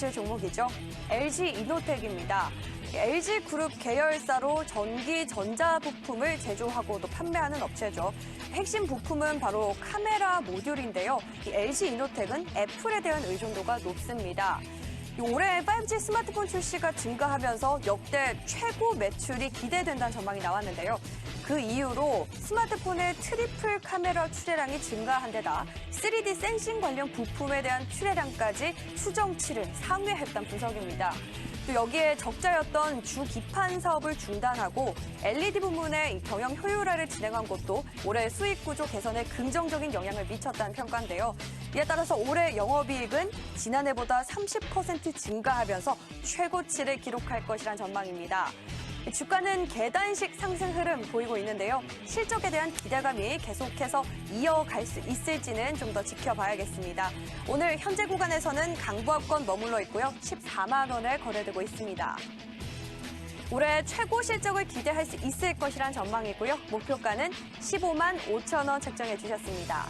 보실 종목이죠. LG 이노텍입니다. LG 그룹 계열사로 전기 전자 부품을 제조하고 또 판매하는 업체죠. 핵심 부품은 바로 카메라 모듈인데요. 이 LG 이노텍은 애플에 대한 의존도가 높습니다. 이 올해 5G 스마트폰 출시가 증가하면서 역대 최고 매출이 기대된다는 전망이 나왔는데요. 그 이후로 스마트폰의 트리플 카메라 출하량이 증가한 데다 3D 센싱 관련 부품에 대한 출하량까지 추정치를 상회했다는 분석입니다. 또 여기에 적자였던 주 기판 사업을 중단하고 LED 부문의 이 경영 효율화를 진행한 것도 올해 수익 구조 개선에 긍정적인 영향을 미쳤다는 평가인데요. 이에 따라서 올해 영업이익은 지난해보다 30% 증가하면서 최고치를 기록할 것이란 전망입니다. 주가는 계단식 상승 흐름 보이고 있는데요. 실적에 대한 기대감이 계속해서 이어갈 수 있을지는 좀 더 지켜봐야겠습니다. 오늘 현재 구간에서는 강보합권 머물러 있고요. 14만 원에 거래되고 있습니다. 올해 최고 실적을 기대할 수 있을 것이란 전망이고요. 목표가는 15만 5천 원 책정해 주셨습니다.